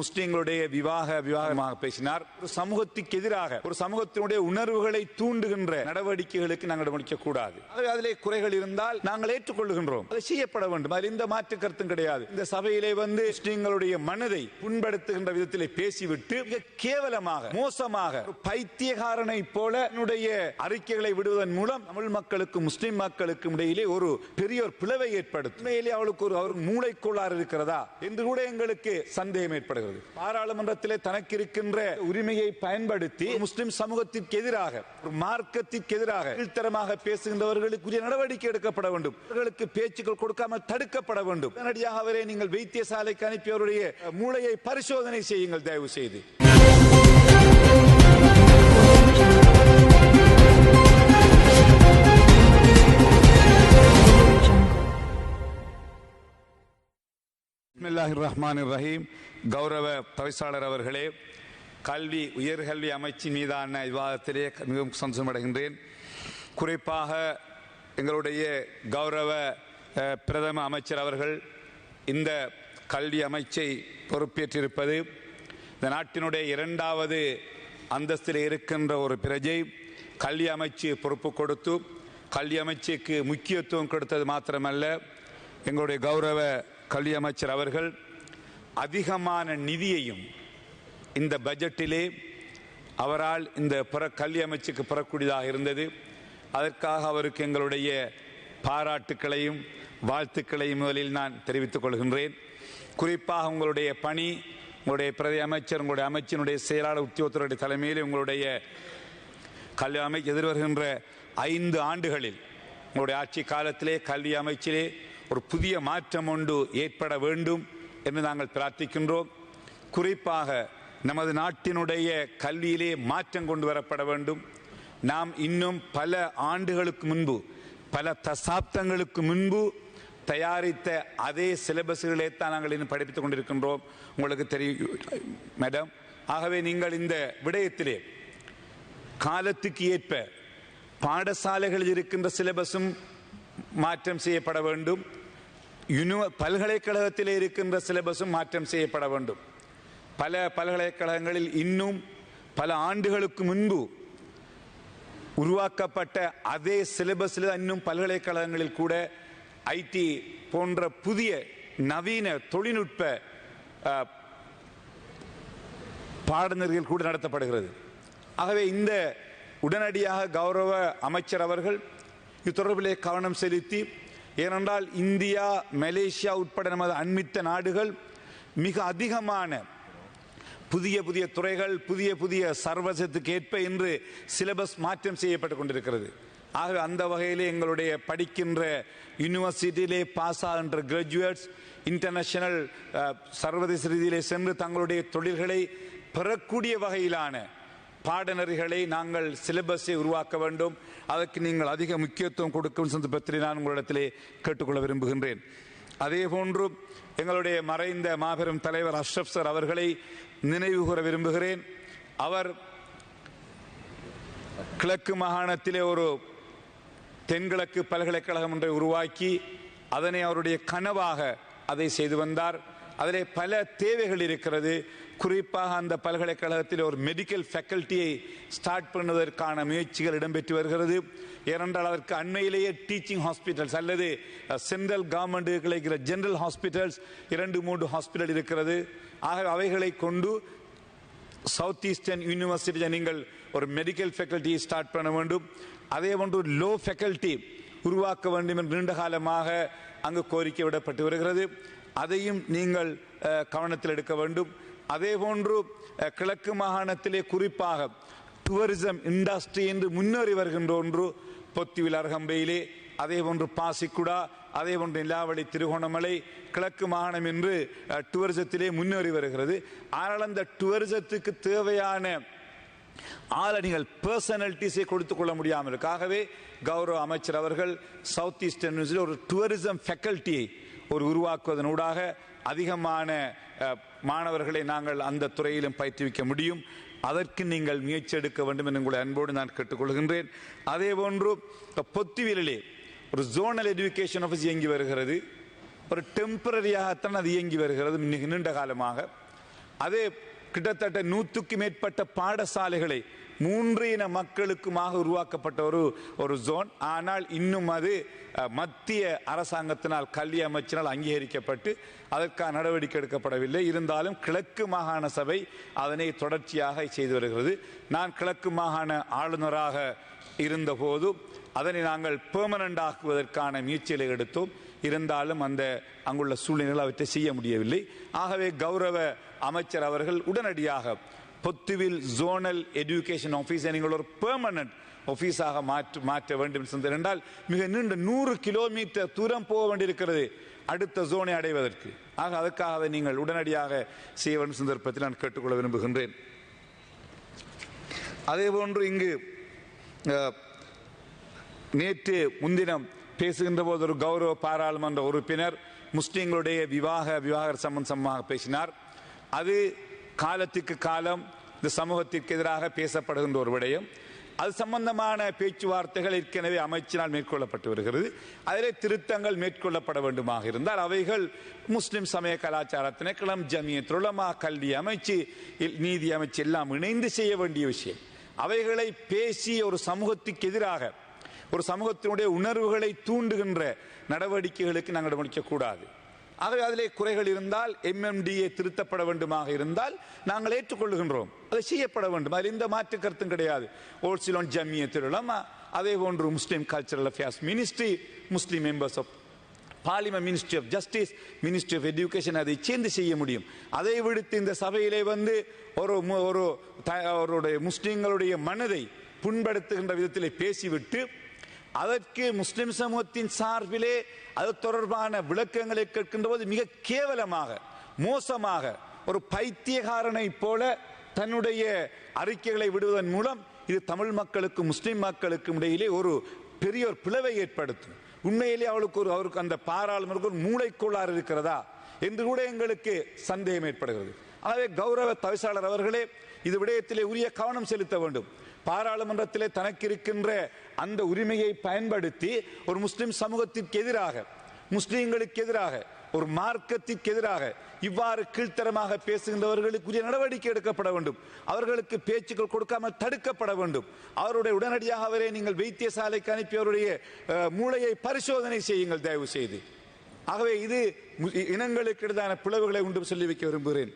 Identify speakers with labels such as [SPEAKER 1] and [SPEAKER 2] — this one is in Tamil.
[SPEAKER 1] முஸ்லிம்களுடைய விவாக விவாகமாக பேசினார். ஒரு சமூகத்துக்கு எதிராக ஒரு சமூகத்தினுடைய உணர்வுகளை தூண்டுகின்ற நடவடிக்கைகளுக்கு நாங்கள் முடிக்க கூடாது. அதிலே குறைகள் இருந்தால் நாங்கள் ஏற்றுக்கொள்கின்றோம் அது செய்யப்பட வேண்டும். அதில் இந்த மாற்று கருத்தும் கிடையாது. இந்த சபையிலே வந்து முஸ்லிம்களுடைய மனதை புண்படுத்துகின்ற விதத்திலே பேசிவிட்டு மிக கேவலமாக மோசமாக பைத்தியகாரனை போல என்னுடைய அறிக்கைகளை விடுவதன் மூலம் தமிழ் மக்களுக்கும் முஸ்லிம் மக்களுக்கும் இடையிலே ஒரு பெரிய ஒரு பிளவை ஏற்படுத்தும். அவளுக்கு ஒரு அவர் மூளைக்கோளாறு இருக்கிறதா? என்று கூட எங்களுக்கு சந்தேகம் ஏற்படுகிறது. பாராளுமன்றத்திலே தனக்கு இருக்கின்ற உரிமையை பயன்படுத்தி முஸ்லிம் சமூகத்திற்கு எதிராக ஒரு மார்க்கத்திற்கு எதிராக கீழ்த்தரமாக பேசுகின்றவர்களுக்குரிய நடவடிக்கை எடுக்கப்பட வேண்டும். அவர்களுக்கு பேச்சுக்கள் கொடுக்காமல் தடுக்கப்பட வேண்டும். உடனடியாக அவரை நீங்கள் வைத்தியசாலைக்கு அனுப்பி அவருடைய மூளையை பரிசோதனை செய்யுங்கள் தயவு செய்து பிஸ்மில்லாஹி ரஹ்மான் ரஹீம் கௌரவ தவிசாளர் அவர்களே கல்வி உயர்கல்வி அமைச்சின் மீதான விவாதத்திலே மிகவும் சந்தோஷமடைகின்றேன். குறிப்பாக எங்களுடைய கௌரவ பிரதம அமைச்சர் அவர்கள் இந்த கல்வி அமைச்சை பொறுப்பேற்றிருப்பது இந்த நாட்டினுடைய இரண்டாவது அந்தஸ்தில் இருக்கின்ற ஒரு பிரஜை கல்வி அமைச்சு பொறுப்பு கொடுத்து கல்வி அமைச்சுக்கு முக்கியத்துவம் கொடுத்தது மாத்திரமல்ல எங்களுடைய கௌரவ கல்வி அமைச்சர் அவர்கள் அதிகமான நிதியையும் இந்த பட்ஜெட்டிலே அவரால் இந்த புற கல்வி அமைச்சுக்கு பெறக்கூடியதாக இருந்தது. அதற்காக அவருக்கு எங்களுடைய பாராட்டுக்களையும் வாழ்த்துக்களையும் முதலில் நான் தெரிவித்துக் கொள்கின்றேன். குறிப்பாக உங்களுடைய பணி உங்களுடைய பிரதி அமைச்சர் உங்களுடைய அமைச்சினுடைய செயலாளர் உத்தியோகத்தருடைய தலைமையில் உங்களுடைய கல்வி அமைச்சு எதிர்வருகின்ற ஐந்து ஆண்டுகளில் உங்களுடைய ஆட்சி காலத்திலே கல்வி அமைச்சிலே ஒரு புதிய மாற்றம் ஒன்று ஏற்பட வேண்டும் என்று நாங்கள் பிரார்த்திக்கின்றோம். குறிப்பாக நமது நாட்டினுடைய கல்வியிலே மாற்றம் கொண்டு வரப்பட வேண்டும். நாம் இன்னும் பல ஆண்டுகளுக்கு முன்பு பல தசாப்தங்களுக்கு முன்பு தயாரித்த அதே சிலபஸ்களே தான் நாங்கள் இன்னும் படிப்பித்துக் கொண்டிருக்கின்றோம். உங்களுக்கு தெரியும் மேடம். ஆகவே நீங்கள் இந்த விடயத்திலே காலத்துக்கு ஏற்ப பாடசாலைகளில் இருக்கின்ற சிலபஸும் மாற்றம் செய்யப்பட வேண்டும். யுனிவ பல்கலைக்கழகத்திலே இருக்கின்ற சிலபஸும் மாற்றம் செய்யப்பட வேண்டும். பல பல்கலைக்கழகங்களில் இன்னும் பல ஆண்டுகளுக்கு முன்பு உருவாக்கப்பட்ட அதே சிலபஸில் இன்னும் பல்கலைக்கழகங்களில் கூட ஐடி போன்ற புதிய நவீன தொழில்நுட்ப பாடநெறிகள் கூட நடத்தப்படுகிறது. ஆகவே இந்த உடனடியாக கௌரவ அமைச்சர் அவர்கள் இத்தொடர்பிலே கவனம் செலுத்தி ஏனென்றால் இந்தியா மலேசியா உட்பட நமது அண்மித்த நாடுகள் மிக அதிகமான புதிய புதிய துறைகள் புதிய புதிய சர்வசத்துக்கு ஏற்ப இன்று சிலபஸ் மாற்றம் செய்யப்பட்டு கொண்டிருக்கிறது. ஆகவே அந்த வகையிலே எங்களுடைய படிக்கின்ற யூனிவர்சிட்டியிலே பாஸ் ஆகின்ற கிராஜுவேட்ஸ் இன்டர்நேஷனல் சர்வதேச ரீதியிலே சென்று தங்களுடைய தொழில்களை பெறக்கூடிய வகையிலான பாடநெறிகளை நாங்கள் சிலபஸை உருவாக்க வேண்டும். அதற்கு நீங்கள் அதிக முக்கியத்துவம் கொடுக்கும் சந்தர்ப்பத்தில் நான் உங்களிடத்திலே கேட்டுக்கொள்ள விரும்புகின்றேன். அதே போன்று எங்களுடைய மறைந்த மாபெரும் தலைவர் அஷ்ரப் சார் அவர்களை நினைவு கூற விரும்புகிறேன். அவர் கிழக்கு மாகாணத்திலே ஒரு தென்கிழக்கு பல்கலைக்கழகம் ஒன்றை உருவாக்கி அதனை அவருடைய கனவாக அதை செய்து வந்தார். அதிலே பல தேவைகள் இருக்கிறது. குறிப்பாக அந்த பல்கலைக்கழகத்தில் ஒரு மெடிக்கல் ஃபேக்கல்ட்டியை ஸ்டார்ட் பண்ணுவதற்கான முயற்சிகள் இடம்பெற்று வருகிறது. ஏனென்றால் அதற்கு அண்மையிலேயே டீச்சிங் ஹாஸ்பிட்டல்ஸ் அல்லது சென்ட்ரல் கவர்மெண்ட்டு கிடைக்கிற ஜென்ரல் ஹாஸ்பிட்டல்ஸ் இரண்டு மூன்று ஹாஸ்பிட்டல் இருக்கிறது. ஆக அவைகளை கொண்டு சவுத் ஈஸ்டர்ன் யூனிவர்சிட்டியில் நீங்கள் ஒரு மெடிக்கல் ஃபேக்கல்ட்டியை ஸ்டார்ட் பண்ண வேண்டும். அதே போன்று லோ ஃபேக்கல்ட்டி உருவாக்க வேண்டும் என்று நீண்ட காலமாக அங்கு கோரிக்கை விடப்பட்டு வருகிறது. அதையும் நீங்கள் கவனத்தில் எடுக்க வேண்டும். அதே போன்று கிழக்கு மாகாணத்திலே குறிப்பாக டூரிசம் இண்டஸ்ட்ரி என்று முன்னேறி வருகின்ற ஒன்று பொத்திவில் அருகம்பையிலே அதே போன்று பாசிக்குடா அதே போன்று நிலாவளி திருகோணமலை கிழக்கு மாகாணம் என்று டூரிசத்திலே முன்னேறி வருகிறது. ஆனால் அந்த டூரிசத்துக்கு தேவையான ஆளணிகள் பர்சனாலிட்டிஸை கொடுத்துக் கொள்ள முடியாமல் ஆகவே கௌரவ அமைச்சர் அவர்கள் சவுத் ஈஸ்டர்ன் ஒரு டூரிசம் ஃபேக்கல்ட்டியை ஒரு உருவாக்குவதனூடாக அதிகமான மாணவர்களை நாங்கள் அந்த துறையிலும் பயிற்றுவிக்க முடியும். அதற்கு நீங்கள் முயற்சி எடுக்க வேண்டும் என்று உங்களை அன்போடு நான் கேட்டுக்கொள்கின்றேன். அதே போன்று பொத்துவிலே ஒரு ஜோனல் எஜுகேஷன் ஆஃபீஸ் இயங்கி வருகிறது. ஒரு டெம்பரரியாகத்தான் அது இயங்கி வருகிறது நீண்ட காலமாக. அதே கிட்டத்தட்ட நூற்றுக்கு மேற்பட்ட பாடசாலைகளை மூன்று இன மக்களுக்குமாக உருவாக்கப்பட்ட ஒரு ஒரு ஜோன் ஆனால் இன்னும் அது மத்திய அரசாங்கத்தினால் கல்வி அமைச்சினால் அங்கீகரிக்கப்பட்டு அதற்கான நடவடிக்கை எடுக்கப்படவில்லை. இருந்தாலும் கிழக்கு மாகாண சபை அதனை தொடர்ச்சியாக செய்து வருகிறது. நான் கிழக்கு மாகாண ஆளுநராக இருந்தபோது அதனை நாங்கள் பெர்மனண்ட் ஆக்குவதற்கான முயற்சிகளை எடுத்தோம். இருந்தாலும் அந்த அங்குள்ள சூழ்நிலைகள் அவற்றை செய்ய முடியவில்லை. ஆகவே கௌரவ அமைச்சர் அவர்கள் உடனடியாக பொத்துவில் ஜோனல் எஜுகேஷன் ஆஃபீஸ் நீங்கள் ஒரு பெர்மனன்ட் ஆஃபீஸாக மாற்ற மாற்ற வேண்டும் என்றால் மிக நீண்ட நூறு கிலோமீட்டர் தூரம் போக வேண்டியிருக்கிறது அடுத்த ஜோனை அடைவதற்கு ஆக அதற்காக நீங்கள் உடனடியாக செய்ய வேண்டும் சந்தர்ப்பத்தில் நான் கேட்டுக்கொள்ள விரும்புகின்றேன் அதே போன்று இங்கு நேற்று முன்தினம் பேசுகின்ற போது ஒரு கௌரவ பாராளுமன்ற உறுப்பினர் முஸ்லீம்களுடைய விவாக விவாக சம்பந்தமாக பேசினார் அது காலத்துக்கு காலம் இந்த சமூகத்திற்கு எதிராக பேசப்படுகின்ற ஒரு விடயம். அது சம்பந்தமான பேச்சுவார்த்தைகள் ஏற்கனவே அமைச்சினால் மேற்கொள்ளப்பட்டு வருகிறது. அதிலே திருத்தங்கள் மேற்கொள்ளப்பட வேண்டுமாக இருந்தால் அவைகள் முஸ்லிம் சமய கலாச்சார திணைக்களம் ஜமியத் துளமா கல்வி அமைச்சு இல்- நீதி அமைச்சு எல்லாம் இணைந்து செய்ய வேண்டிய விஷயம். அவைகளை பேசி ஒரு சமூகத்துக்கு எதிராக ஒரு சமூகத்தினுடைய உணர்வுகளை தூண்டுகின்ற நடவடிக்கைகளுக்கு நாங்கள் முடிக்கக்கூடாது ஆகவே அதிலே குறைகள் இருந்தால் எம்எம்டிஏ திருத்தப்பட வேண்டுமாக இருந்தால் நாங்கள் ஏற்றுக்கொள்கின்றோம் அது செய்யப்பட வேண்டும். அதில் எந்த மாற்று கருத்தும் கிடையாது. ஓல்சிலோன் ஜம்மிய திருளமா அதே போன்று Muslim cultural affairs ministry Muslim members of parliament ministry of justice ministry of education அதை சேர்ந்து செய்ய முடியும். அதை விடுத்து இந்த சபையிலே வந்து ஒரு ஒரு அவருடைய முஸ்லீம்களுடைய மனதை புண்படுத்துகின்ற விதத்திலே பேசிவிட்டு அதற்கு முஸ்லிம் சமூகத்தின் சார்பிலே அது தொடர்பான விளக்கங்களை கேட்கின்ற போது மிக கேவலமாக மோசமாக ஒரு பைத்தியகாரனை போல தன்னுடைய அறிக்கைகளை விடுவதன் மூலம் இது தமிழ் மக்களுக்கும் முஸ்லிம் மக்களுக்கும் இடையிலே ஒரு பெரிய ஒரு பிளவை ஏற்படுத்தும். உண்மையிலே அவளுக்கு ஒரு அவருக்கு அந்த பாராளுமருக்கு ஒரு மூளைக்கோளாறு இருக்கிறதா? என்று கூட எங்களுக்கு சந்தேகம் ஏற்படுகிறது. ஆகவே கௌரவ தவிசாளர் அவர்களே இது விடயத்திலே உரிய கவனம் செலுத்த வேண்டும். பாராளுமன்றத்திலே தனக்கு இருக்கின்ற அந்த உரிமையை பயன்படுத்தி ஒரு முஸ்லிம் சமூகத்திற்கு எதிராக முஸ்லீம்களுக்கு எதிராக ஒரு மார்க்கத்திற்கு எதிராக இவ்வாறு கீழ்த்தரமாக பேசுகின்றவர்களுக்கு உரிய நடவடிக்கை எடுக்கப்பட வேண்டும். அவர்களுக்கு பேச்சுக்கள் கொடுக்காமல் தடுக்கப்பட வேண்டும். அவருடைய உடனடியாக அவரை நீங்கள் வைத்தியசாலைக்கு அனுப்பி அவருடைய மூளையை பரிசோதனை செய்யுங்கள் தயவு செய்து ஆகவே இது இனங்களுக்கு இடையிலான பிளவுகளை உண்டு சொல்லி வைக்க விரும்புகிறேன்.